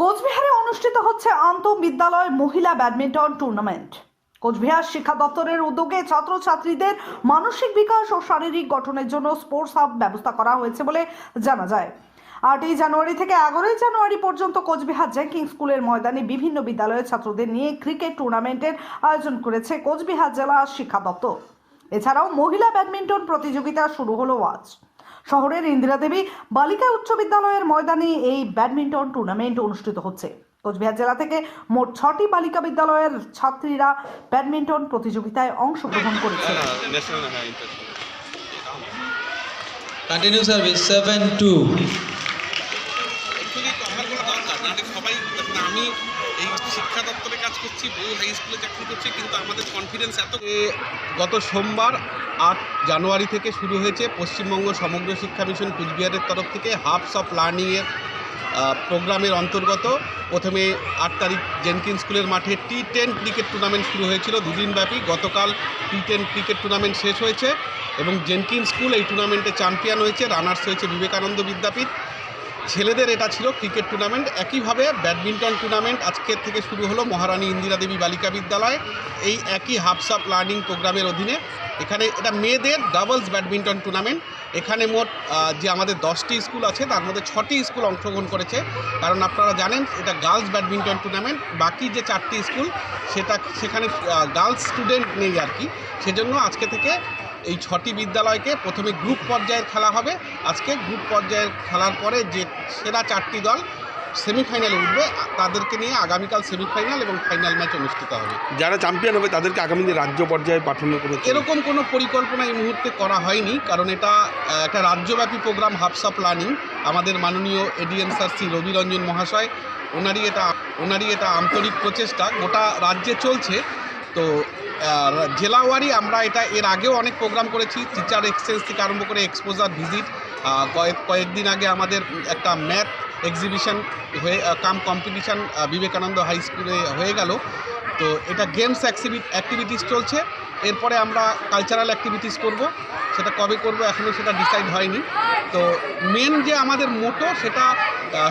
কোচবিহারে অনুষ্ঠিত হচ্ছে আন্তঃবিদ্যালয় মহিলা ব্যাডমিন্টন টুর্নামেন্ট। কোচবিহার শিক্ষা দপ্তরের উদ্যোগে ছাত্রছাত্রীদের মানসিক বিকাশ ও শারীরিক গঠনের জন্য স্পোর্টস হাব ব্যবস্থা করা হয়েছে বলে জানা যায়। আটই জানুয়ারি থেকে এগারোই জানুয়ারি পর্যন্ত কোচবিহার জ্যাঙ্কিং স্কুলের ময়দানে বিভিন্ন বিদ্যালয়ের ছাত্রদের নিয়ে ক্রিকেট টুর্নামেন্টের আয়োজন করেছে কোচবিহার জেলা শিক্ষা দপ্তর। এছাড়াও মহিলা ব্যাডমিন্টন প্রতিযোগিতা শুরু হলো আজ। শহরের ইন্দিরা দেবী বালিকা উচ্চ বিদ্যালয়ের ময়দানে এই ব্যাডমিন্টন টুর্নামেন্ট অনুষ্ঠিত হচ্ছে। কোচবিহার জেলা থেকে মোট ছটি বালিকা বিদ্যালয়ের ছাত্রীরা ব্যাডমিন্টন প্রতিযোগিতায় অংশগ্রহণ করেছে। নাহলে সবাই আমি শিক্ষা দপ্তরে কাজ করছি, বহু হাই স্কুলে চাকরি করছি, কিন্তু আমাদের কনফিডেন্স এত গত সোমবার আট জানুয়ারি থেকে শুরু হয়েছে পশ্চিমবঙ্গ সমগ্র শিক্ষা মিশন কুচবিহারের তরফ থেকে হাফস অফ লার্নিংয়ের প্রোগ্রামের অন্তর্গত। প্রথমে আট তারিখ জেনকিন স্কুলের মাঠে টি টেন ক্রিকেট টুর্নামেন্ট শুরু হয়েছিল দুদিনব্যাপী গতকাল টি টেন ক্রিকেট টুর্নামেন্ট শেষ হয়েছে এবং জেনকিন স্কুল এই টুর্নামেন্টে চ্যাম্পিয়ন হয়েছে রানার্স হয়েছে বিবেকানন্দ বিদ্যাপীঠ। ছেলেদের এটা ছিল ক্রিকেট টুর্নামেন্ট। একইভাবে ব্যাডমিন্টন টুর্নামেন্ট আজকের থেকে শুরু হলো মহারানী ইন্দিরা দেবী বালিকা বিদ্যালয়। এই একই হাফস আপ লার্নিং প্রোগ্রামের অধীনে এখানে এটা মেয়েদের ডাবলস ব্যাডমিন্টন টুর্নামেন্ট। এখানে মোট যে আমাদের দশটি স্কুল আছে, তার মধ্যে ছটি স্কুল অংশগ্রহণ করেছে। কারণ আপনারা জানেন, এটা গার্লস ব্যাডমিন্টন টুর্নামেন্ট। বাকি যে চারটি স্কুল, সেটা, সেখানে গার্লস স্টুডেন্ট নেই আর কি। সেজন্য আজকে থেকে এই ছটি বিদ্যালয়কে প্রথমে গ্রুপ পর্যায়ের খেলা হবে। আজকে গ্রুপ পর্যায়ের খেলার পরে যে সেরা চারটি দল সেমিফাইনালে উঠবে তাদেরকে নিয়ে আগামীকাল সেমিফাইনাল এবং ফাইনাল ম্যাচ অনুষ্ঠিত হবে। যারা চ্যাম্পিয়ন হবে তাদেরকে আগামী দিনে রাজ্য পর্যায়ে পাঠানোর কোনো এরকম কোনো পরিকল্পনা এই মুহূর্তে করা হয়নি কারণ এটা একটা রাজ্যব্যাপী প্রোগ্রাম অফ প্ল্যানিং আমাদের মাননীয় এডিএন স্যার শ্রী রবি রঞ্জন মহাশয় ওনারই এটা ওনারই এটা আন্তরিক প্রচেষ্টা। গোটা রাজ্যে চলছে। তো জেলাওয়ারি আমরা এটা এর আগেও অনেক প্রোগ্রাম করেছি। টিচার এক্সচেঞ্জ থেকে আরম্ভ করে এক্সপোজার ভিজিট কয়েক, কয়েকদিন আগে আমাদের একটা ম্যাথ এক্সিবিশন হয়ে কাম কম্পিটিশান বিবেকানন্দ হাই স্কুলে হয়ে গেল। তো এটা গেমস অ্যাক্টিভিটিস চলছে। এরপরে আমরা কালচারাল অ্যাক্টিভিটিস করব। সেটা কবে করব এখনও সেটা ডিসাইড হয়নি। তো মেন যে আমাদের মোটো সেটা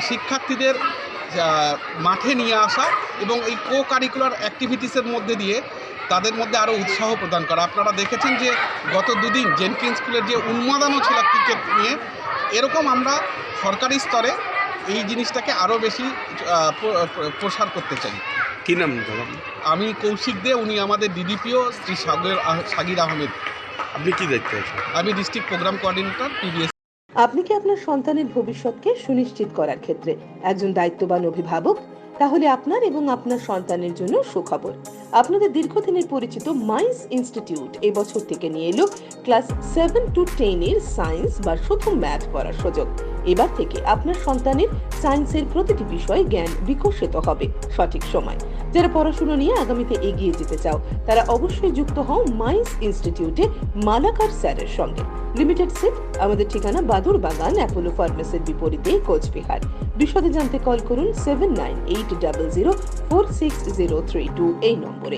শিক্ষার্থীদের মাঠে নিয়ে আসা এবং এই কো কারিকুলার অ্যাক্টিভিটিসের মধ্যে দিয়ে তাদের মধ্যে আরও উৎসাহ প্রদান করা। আপনারা দেখেছেন যে গত দুদিন জেনকিন স্কুলের যে উন্মাদনও ছিল ক্রিকেট নিয়ে এরকম আমরা সরকারি স্তরে এই জিনিসটাকে আরও বেশি প্রসার করতে চাই। কী নাম আমি কৌশিক দে উনি আমাদের ডিডিপিও শ্রী সাগর সাগির আহমেদ। আপনি কি দেখতে আছেন? আমি ডিস্ট্রিক্ট প্রোগ্রাম কোঅর্ডিনেটর পিবিএস আপনি কি আপনার সন্তানের ভবিষ্যৎকে সুনিশ্চিত করার ক্ষেত্রে একজন দায়িত্ববান অভিভাবক? তাহলে আপনার এবং আপনার সন্তানের জন্য সুখবর। আপনাদের দীর্ঘদিনের পরিচিত মাইন্স ইনস্টিটিউট এবছর থেকে নিয়ে এলো ক্লাস সেভেন টু টেন এর সায়েন্স বা প্রথম ম্যাথ করার সুযোগ। এবার থেকে আপনার সন্তানের সায়েন্সের প্রতিটি বিষয়ে জ্ঞান বিকশিত হবে সঠিক সময়। যারা পড়াশুনো নিয়ে আগামীতে এগিয়ে যেতে চাও, তারা অবশ্যই যুক্ত হও মাইন্স ইনস্টিটিউটে মালাকার স্যারের সঙ্গে। লিমিটেড সিট, আমাদের ঠিকানা বাদুর বাগান, অ্যাপোলো ফার্মেসির বিপরীতে কোচবিহার। বিশদে জানতে কল করুন seven nine eight double zero four six zero three two এই নম্বরে।